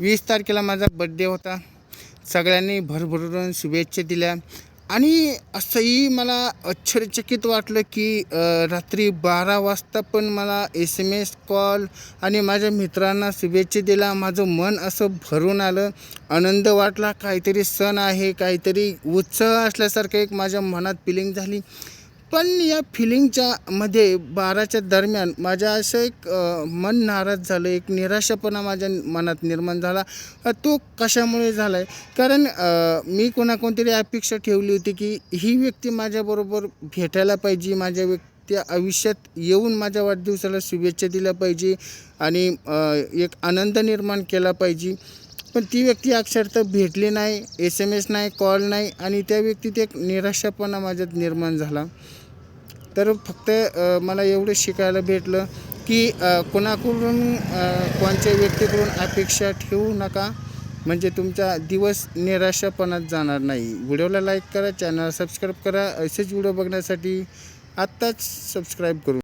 वीस तारखेला माझा बड्डे होता. सगळ्यांनी भरभरून शुभेच्छा दिल्या. आणि असंही मला आश्चर्यचकित वाटलं की रात्री बारा वाजता पण मला एस एम एस कॉल आणि माझ्या मित्रांना शुभेच्छा दिला माझं मन असं भरून आलं. आनंद वाटला. काहीतरी सण आहे काहीतरी उत्साह असल्यासारखं एक माझ्या मनात फिलिंग झाली. पण या फिलिंगच्या मध्ये बाराच्या दरम्यान माझ्या असं एक मन नाराज झालं एक निराशापणा माझ्या मनात निर्माण झाला. तो कशामुळे झाला आहे कारण मी कोणाकोणतरी अपेक्षा ठेवली होती की ही व्यक्ती माझ्याबरोबर भेटायला पाहिजे माझ्या व्यक्ती आयुष्यात येऊन माझ्या वाढदिवसाला शुभेच्छा दिल्या पाहिजे आणि एक आनंद निर्माण केला पाहिजे. पण ती व्यक्ती अक्षरशः भेटली नाही एस एम एस नाही कॉल नाही आणि त्या व्यक्तीत एक निराशापणा माझ्यात निर्माण झाला. तर फक्त मला एवढं शिकायला भेटलं की कोणाकडून कोणत्या व्यक्तीकडून अपेक्षा ठेवू नका. म्हणजे तुमचा दिवस निराशापणात जाणार नाही. व्हिडिओला लाईक करा चॅनल सबस्क्राईब करा. असेच व्हिडिओ बघण्यासाठी आत्ताच सबस्क्राईब करू